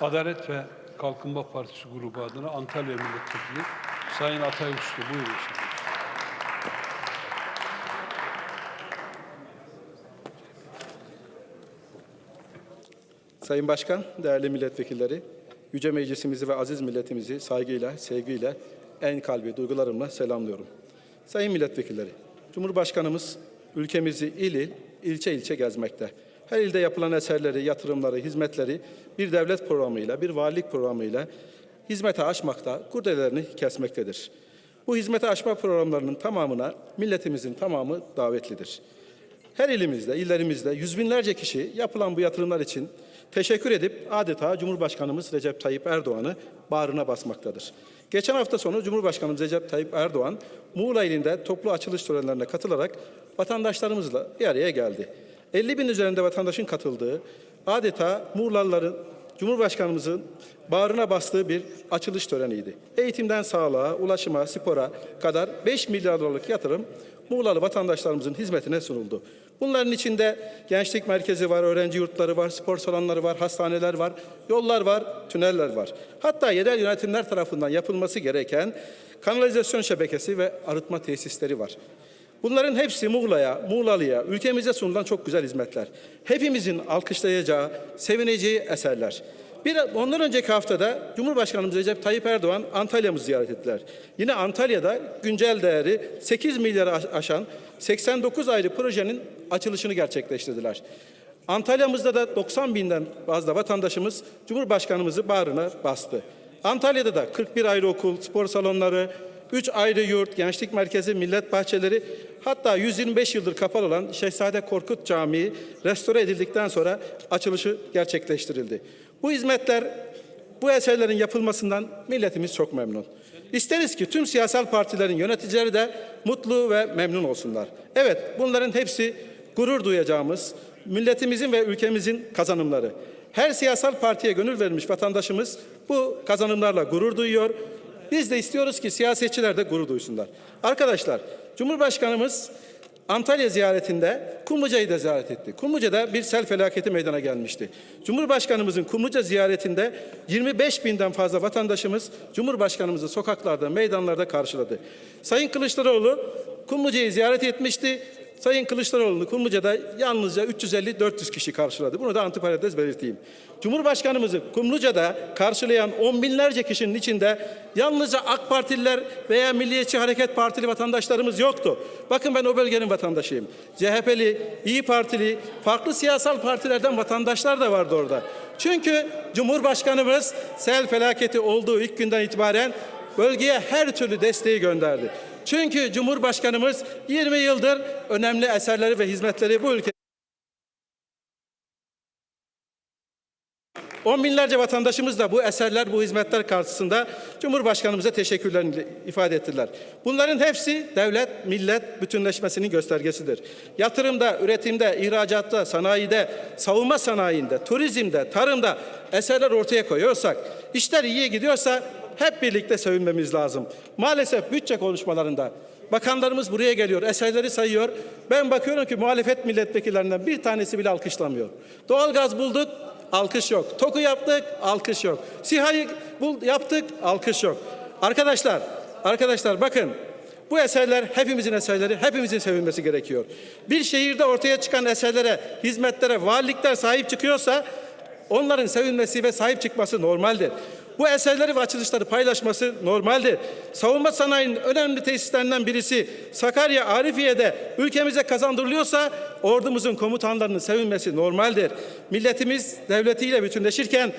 Adalet ve Kalkınma Partisi grubu adına Antalya Milletvekili Sayın Atay Uslu. Buyurun. Sayın Başkan, değerli milletvekilleri, Yüce Meclisimizi ve aziz milletimizi saygıyla, sevgiyle, en kalbi duygularımla selamlıyorum. Sayın milletvekilleri, Cumhurbaşkanımız ülkemizi il il, ilçe ilçe gezmekte. Her ilde yapılan eserleri, yatırımları, hizmetleri bir devlet programıyla, bir valilik programıyla hizmete açmakta, kurdelelerini kesmektedir. Bu hizmete açma programlarının tamamına milletimizin tamamı davetlidir. Her ilimizde, illerimizde yüz binlerce kişi yapılan bu yatırımlar için teşekkür edip adeta Cumhurbaşkanımız Recep Tayyip Erdoğan'ı bağrına basmaktadır. Geçen hafta sonu Cumhurbaşkanımız Recep Tayyip Erdoğan Muğla ilinde toplu açılış törenlerine katılarak vatandaşlarımızla bir araya geldi. 50 bin üzerinde vatandaşın katıldığı adeta Muğlalıların Cumhurbaşkanımızın bağrına bastığı bir açılış töreniydi. Eğitimden sağlığa, ulaşıma, spora kadar 5 milyar dolarlık yatırım Muğlalı vatandaşlarımızın hizmetine sunuldu. Bunların içinde gençlik merkezi var, öğrenci yurtları var, spor salonları var, hastaneler var, yollar var, tüneller var. Hatta yerel yönetimler tarafından yapılması gereken kanalizasyon şebekesi ve arıtma tesisleri var. Bunların hepsi Muğla'ya, Muğlalı'ya, ülkemize sunulan çok güzel hizmetler. Hepimizin alkışlayacağı, sevineceği eserler. Bir, ondan önceki haftada Cumhurbaşkanımız Recep Tayyip Erdoğan Antalya'mızı ziyaret ettiler. Yine Antalya'da güncel değeri 8 milyarı aşan 89 ayrı projenin açılışını gerçekleştirdiler. Antalya'mızda da 90 binden fazla vatandaşımız Cumhurbaşkanımızı bağrına bastı. Antalya'da da 41 ayrı okul, spor salonları, 3 ayrı yurt, gençlik merkezi, millet bahçeleri, hatta 125 yıldır kapalı olan Şehzade Korkut Camii restore edildikten sonra açılışı gerçekleştirildi. Bu hizmetler, bu eserlerin yapılmasından milletimiz çok memnun. İsteriz ki tüm siyasal partilerin yöneticileri de mutlu ve memnun olsunlar. Evet, bunların hepsi gurur duyacağımız, milletimizin ve ülkemizin kazanımları. Her siyasal partiye gönül vermiş vatandaşımız bu kazanımlarla gurur duyuyor. Biz de istiyoruz ki siyasetçiler de gurur duysunlar. Arkadaşlar, Cumhurbaşkanımız Antalya ziyaretinde Kumluca'yı da ziyaret etti. Kumluca'da bir sel felaketi meydana gelmişti. Cumhurbaşkanımızın Kumluca ziyaretinde 25 binden fazla vatandaşımız Cumhurbaşkanımızı sokaklarda, meydanlarda karşıladı. Sayın Kılıçdaroğlu Kumluca'yı ziyaret etmişti. Sayın Kılıçdaroğlu'nu Kumluca'da yalnızca 350-400 kişi karşıladı. Bunu da antiparantez belirteyim. Cumhurbaşkanımızı Kumluca'da karşılayan on binlerce kişinin içinde yalnızca AK Partililer veya Milliyetçi Hareket Partili vatandaşlarımız yoktu. Bakın ben o bölgenin vatandaşıyım. CHP'li, İyi Partili, farklı siyasal partilerden vatandaşlar da vardı orada. Çünkü Cumhurbaşkanımız sel felaketi olduğu ilk günden itibaren bölgeye her türlü desteği gönderdi. Çünkü Cumhurbaşkanımız 20 yıldır önemli eserleri ve hizmetleri bu ülke On binlerce vatandaşımız da bu eserler, bu hizmetler karşısında Cumhurbaşkanımıza teşekkürlerini ifade ettiler. Bunların hepsi devlet, millet bütünleşmesinin göstergesidir. Yatırımda, üretimde, ihracatta, sanayide, savunma sanayinde, turizmde, tarımda eserler ortaya koyuyorsak, işler iyiye gidiyorsa hep birlikte sevinmemiz lazım. Maalesef bütçe konuşmalarında bakanlarımız buraya geliyor, eserleri sayıyor. Ben bakıyorum ki muhalefet milletvekillerinden bir tanesi bile alkışlamıyor. Doğalgaz bulduk, alkış yok. TOKU yaptık, alkış yok. SİHA'yı yaptık, alkış yok. Arkadaşlar, arkadaşlar bakın bu eserler hepimizin eserleri, hepimizin sevilmesi gerekiyor. Bir şehirde ortaya çıkan eserlere, hizmetlere valilikler sahip çıkıyorsa onların sevilmesi ve sahip çıkması normaldir. Bu eserleri ve açılışları paylaşması normaldir. Savunma sanayinin önemli tesislerinden birisi Sakarya Arifiye'de ülkemize kazandırılıyorsa ordumuzun komutanlarının sevilmesi normaldir. Milletimiz devletiyle bütünleşirken